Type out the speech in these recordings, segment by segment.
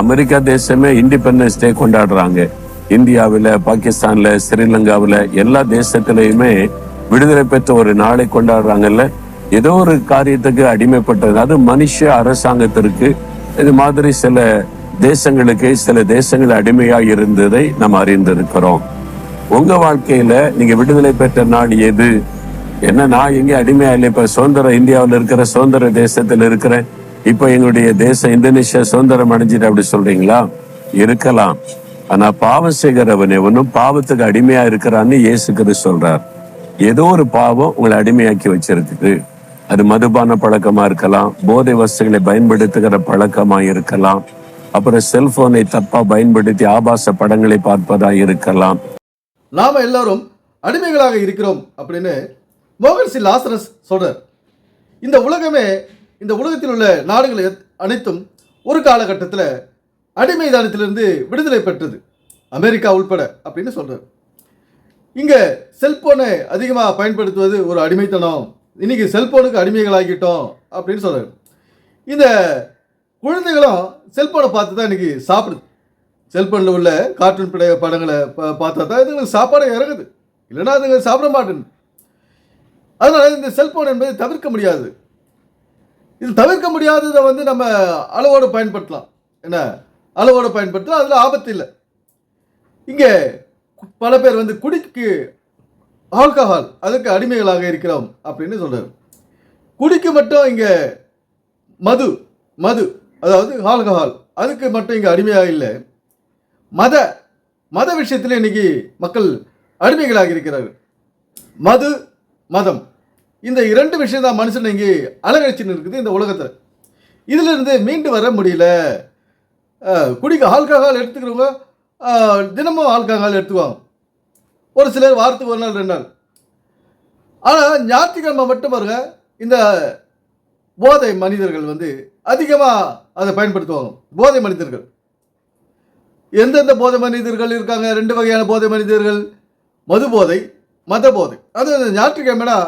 America தேசமே independence day கொண்டாடுறாங்க. இந்தியாவில பாகிஸ்தான்ல ஸ்ரீலங்காவில எல்லா தேசத்திலயுமே விடுதலை பெற்ற ஒரு நாளை கொண்டாடுறாங்கல்ல. ஏதோ ஒரு காரியத்துக்கு அடிமைப்பட்டது. அது மனுஷ அரசாங்கத்திற்கு இது மாதிரி சில தேசங்களுக்கு சில தேசங்கள் அடிமையா இருந்ததை நாம் அறிந்திருக்கிறோம். உங்க வாழ்க்கையில நீங்க விடுதலை பெற்ற நாடு எது? என்ன நான் எங்க அடிமையா இல்லை? இப்ப சுதந்திர இந்தியாவில் இருக்கிற சுதந்திர தேசத்துல இருக்கிறேன் இப்ப எங்களுடைய தேசம் இந்தோனேஷியா சுதந்திரம் அடைஞ்சிட்டு அப்படி சொல்றீங்களா? இருக்கலாம். ஆனா பாவம் செய்கிறவன் எவனும் பாவத்துக்கு அடிமையா இருக்கிறான்னு இயேசுக்கிறது சொல்றார். ஏதோ ஒரு பாவம் உங்களை அடிமையாக்கி வச்சிருக்குது. அது மதுபான பழக்கமா இருக்கலாம் போதை வஸ்துகளை பயன்படுத்துகிற பழக்கமா இருக்கலாம் அப்புறம் செல்போனை தப்பா பயன்படுத்தி ஆபாச படங்களை பார்ப்பதா இருக்கலாம். நாம எல்லாரும் அடிமைகளாக இருக்கிறோம் அப்படின்னு மோகன் சி. லாசரஸ் சொல்றார். இந்த உலகமே இந்த உலகத்தில் உள்ள நாடுகள் எத்- அனைத்தும் ஒரு காலகட்டத்தில் அடிமைதானத்திலிருந்து விடுதலை பெற்றது. அமெரிக்கா உள்பட அப்படின்னு சொல்கிறார் இங்கே செல்போனை அதிகமாக பயன்படுத்துவது ஒரு அடிமைத்தனம். இன்னைக்கு செல்போனுக்கு அடிமைகளாகிட்டோம் அப்படின்னு சொல்கிறார் இந்த குழந்தைகளும் செல்போனை பார்த்து தான் இன்னைக்கு சாப்பிடுது. செல்போனில் உள்ள கார்ட்டூன் பட படங்களை பா- பார்த்தா தான் இதுங்களுக்கு சாப்பாடே இறங்குது. இல்லைன்னா அதுங்க சாப்பிட மாட்டேன் அதனால் இந்த செல்போன் என்பதை தவிர்க்க முடியாது. இது தவிர்க்க முடியாததை வந்து நம்ம அளவோடு பயன்படுத்தலாம். என்ன? அளவோடு பயன்படுத்தலாம். அதில் ஆபத்து இல்லை. இங்கே பல பேர் வந்து குடிக்கு ஆல்கஹால் அதுக்கு அடிமைகளாக இருக்கிறோம் அப்படின்னு சொல்கிறார் குடிக்கு மட்டும் இங்கே மது மது அதாவது ஆல்கஹால் அதுக்கு மட்டும் இங்கே அடிமையாக இல்லை. மத மத விஷயத்தில் இன்னைக்கு மக்கள் அடிமைகளாக இருக்கிறார்கள். மது மதம். இந்த இரண்டு விஷயம் தான் மனுஷன் இங்கே அலங்கரிச்சுன்னு இருக்குது இந்த உலகத்தில். இதிலிருந்து மீண்டு வர முடியல. குடிக்க ஆல்கஹால் எடுத்துக்கிறவங்க தினமும் ஆல்கஹால் எடுத்துக்குவாங்க. ஒரு சிலர் வாரத்துக்கு ஒரு நாள் ரெண்டு நாள். ஆனால் ஞாயிற்றுக்கிழமை மட்டும் பாருங்க இந்த போதை மனிதர்கள் வந்து அதிகமாக அதை பயன்படுத்துவாங்க. போதை மனிதர்கள். எந்தெந்த போதை மனிதர்கள் இருக்காங்க? ரெண்டு வகையான போதை மனிதர்கள். மது போதை மத போதை அது ஞாயிற்றுக்கிழமைனா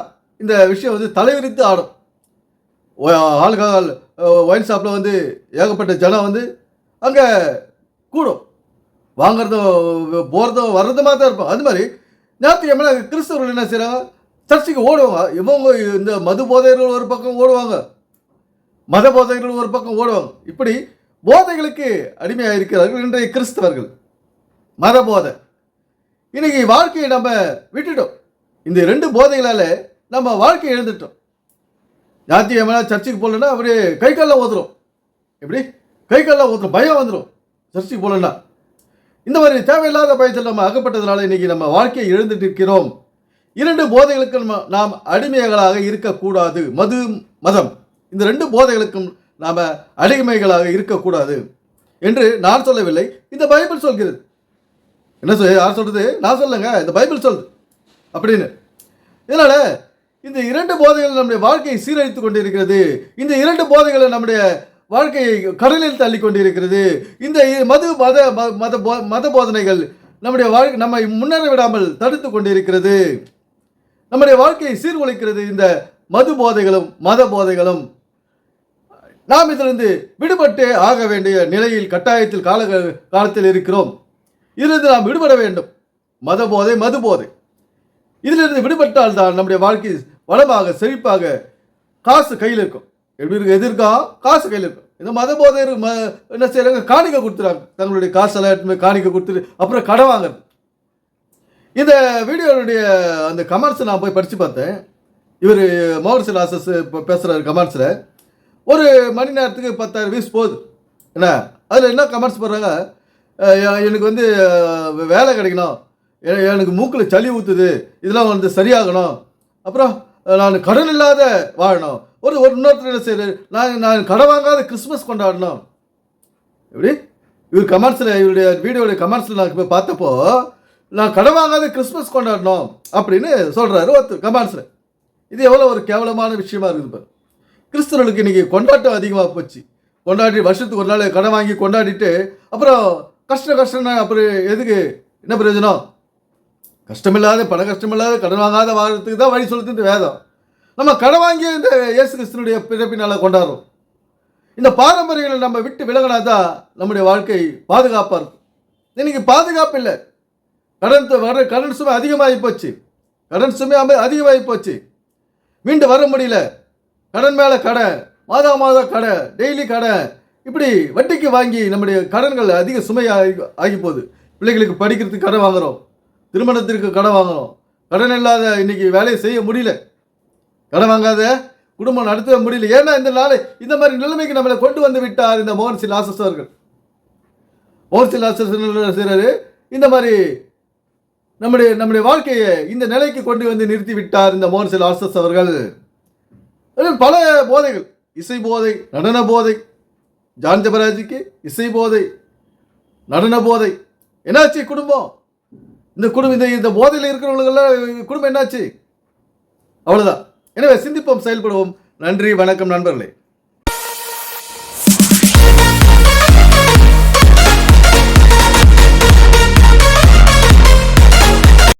இந்த விஷயம் வந்து தலைவிரித்து ஆடும். ஆல்கஹால் ஒயின் ஷாப்பில் வந்து ஏகப்பட்ட ஜனம் வந்து அங்கே கூடும். வாங்குறதும் போகிறதும் வர்றதுமாக தான் இருப்போம். அது மாதிரி ஞாயிற்றுக்கிழமை கிறிஸ்தவர்கள் என்ன செய்கிறாங்க சர்ச்சுக்கு ஓடுவாங்க. இவங்க இந்த மது போதைகள் ஒரு பக்கம் ஓடுவாங்க. மத போதைகள் ஒரு பக்கம் ஓடுவாங்க. இப்படி போதைகளுக்கு அடிமையாக இருக்கிறார்கள் இன்றைய கிறிஸ்தவர்கள். மத போதை. இன்றைக்கி வாழ்க்கையை நம்ம விட்டுட்டோம். இந்த ரெண்டு போதைகளால் நம்ம வாழ்க்கையை இழந்துட்டோம். எவனா சர்ச்சுக்கு போகலன்னா அப்படியே கை காலில் ஊத்துறோம். எப்படி? கை காலில் ஊத்துறோம். பயம் வந்துடும் சர்ச்சுக்கு போகலன்னா. இந்த மாதிரி தேவையில்லாத பயத்தில் நம்ம அகப்பட்டதுனால இன்னைக்கு நம்ம வாழ்க்கையை எழுந்துட்டு இருக்கிறோம். இரண்டு போதைகளுக்கு நம்ம நாம் அடிமைகளாக இருக்கக்கூடாது. மது மதம். இந்த ரெண்டு போதைகளுக்கும் நாம் அடிமைகளாக இருக்கக்கூடாது. என்று நான் சொல்லவில்லை. இந்த பைபிள் சொல்கிறது. என்ன சொல் யார் சொல்கிறது நான் சொல்லுங்க இந்த பைபிள் சொல்லுது. அப்படின்னு. இதனால் இந்த இரண்டு போதைகள் நம்முடைய வாழ்க்கையை சீரழித்து கொண்டிருக்கிறது. இந்த இரண்டு போதைகளை நம்முடைய வாழ்க்கையை கடலில் தள்ளி கொண்டிருக்கிறது. இந்த மது மத ம- மத போ- மத போதனைகள் நம்முடைய வாழ்க்கை நம்மை முன்னேற விடாமல் தடுத்து கொண்டிருக்கிறது. நம்முடைய வாழ்க்கையை சீர்குலைக்கிறது இந்த மது போதைகளும் மத போதைகளும். நாம் இதிலிருந்து விடுபட்டு ஆக வேண்டிய நிலையில் கட்டாயத்தில் கால காலத்தில் இருக்கிறோம். இதிலிருந்து நாம் விடுபட வேண்டும். மத போதை மது போதை. இதிலிருந்து விடுபட்டால் தான் நம்முடைய வாழ்க்கை வளமாக செழிப்பாக காசு கையில் இருக்கும். எப்படி இருக்கு? எதிர்க்கா காசு கையில் இருக்கும். இந்த மத போதை ம என்ன செய்கிறாங்க காணிக்க கொடுத்துறாங்க. தங்களுடைய காசெல்லாம் எடுத்துன்னு காணிக்க கொடுத்துட்டு அப்புறம் கடை வாங்குறது. இந்த வீடியோனுடைய அந்த கமெண்ட்ஸ் நான் போய் படித்து பார்த்தேன். இவர் மோகன் ஆசஸ் இப்போ பேசுகிறாரு கமெண்ட்ஸில் ஒரு மணி நேரத்துக்கு பத்தாயிரம் வியூஸ் போகுது. என்ன? அதில் என்ன கமெண்ட்ஸ் போடுறாங்க? எனக்கு வந்து வேலை கிடைக்கணும். எனக்கு மூக்கில் சளி ஊற்றுது இதெல்லாம் வந்து சரியாகணும். அப்புறம் நான் கடன் இல்லாத வாழணும். ஒரு ஒரு இன்னொருத்தர் என்ன செய்யுது நான் நான் கடன் வாங்காத கிறிஸ்மஸ் கொண்டாடணும். எப்படி? இவர் கமெண்ட்ஸில் இவருடைய வீடியோடைய கமெண்ட்ஸில் நான் இப்போ பார்த்தப்போ நான் கடன் வாங்காத கிறிஸ்மஸ் கொண்டாடணும் அப்படின்னு சொல்கிறாரு ஒருத்தர் கமெண்ட்ஸில் இது எவ்வளோ ஒரு கேவலமான விஷயமா இருக்குது பாரு. கிறிஸ்தவர்களுக்கு இன்றைக்கி கொண்டாட்டம் அதிகமாக போச்சு. கொண்டாடி வருஷத்துக்கு ஒரு நாள் கடன் வாங்கி கொண்டாடிட்டு அப்புறம் கஷ்டம் கஷ்டம்னா அப்புறம் எதுக்கு? என்ன பிரயோஜனம்? கஷ்டமில்லாத பண கஷ்டமில்லாத கடன் வாங்காத வாழ்றதுக்கு தான் வழி சொல்லுது இந்த வேதம். நம்ம கடன் வாங்கி இந்த இயேசு கிறிஸ்தனுடைய பிறப்பினால் கொண்டாடுறோம். இந்த பாரம்பரியங்களை நம்ம விட்டு விலகினா தான் நம்முடைய வாழ்க்கை பாதுகாப்பாக இருக்கும். இன்னைக்கு பாதுகாப்பு இல்லை. கடன் வர கடன் சுமை அதிகமாகி போச்சு. கடன் சுமை அதிகமாகி போச்சு. மீண்டு வர முடியல. கடன் மேலே கடன் மாதா மாதம் கடன் டெய்லி கடன் இப்படி வட்டிக்கு வாங்கி நம்முடைய கடன்கள் அதிக சுமையாக ஆகி போகுது. பிள்ளைகளுக்கு படிக்கிறதுக்கு கடன் வாங்குறோம். திருமணத்திற்கு கடன் வாங்கணும். கடன் இல்லாத இன்னைக்கு வேலையை செய்ய முடியல. கடன் வாங்காத குடும்பம் நடத்த முடியல. ஏன்னா இந்த நாளை இந்த மாதிரி நிலைமைக்கு நம்மளை கொண்டு வந்து விட்டார் இந்த மோகன்சி லாசஸ் அவர்கள். மோகன்சி லாசஸ் செய்கிறாரு இந்த மாதிரி நம்முடைய நம்முடைய வாழ்க்கையை இந்த நிலைக்கு கொண்டு வந்து நிறுத்தி விட்டார் இந்த மோகன்சி லாசஸ் அவர்கள். பல போதைகள். இசை போதை நடன போதை ஜான் ஜபராஜிக்கு இசை போதை நடன போதை. என்னாச்சு குடும்பம்? இந்த குடும்பம் இந்த இந்த போதையில் இருக்கிறவங்களுக்கெல்லாம் குடும்பம் என்னாச்சு? அவ்வளோதான் எனவே சிந்திப்போம் செயல்படுவோம். நன்றி வணக்கம் நண்பர்களே.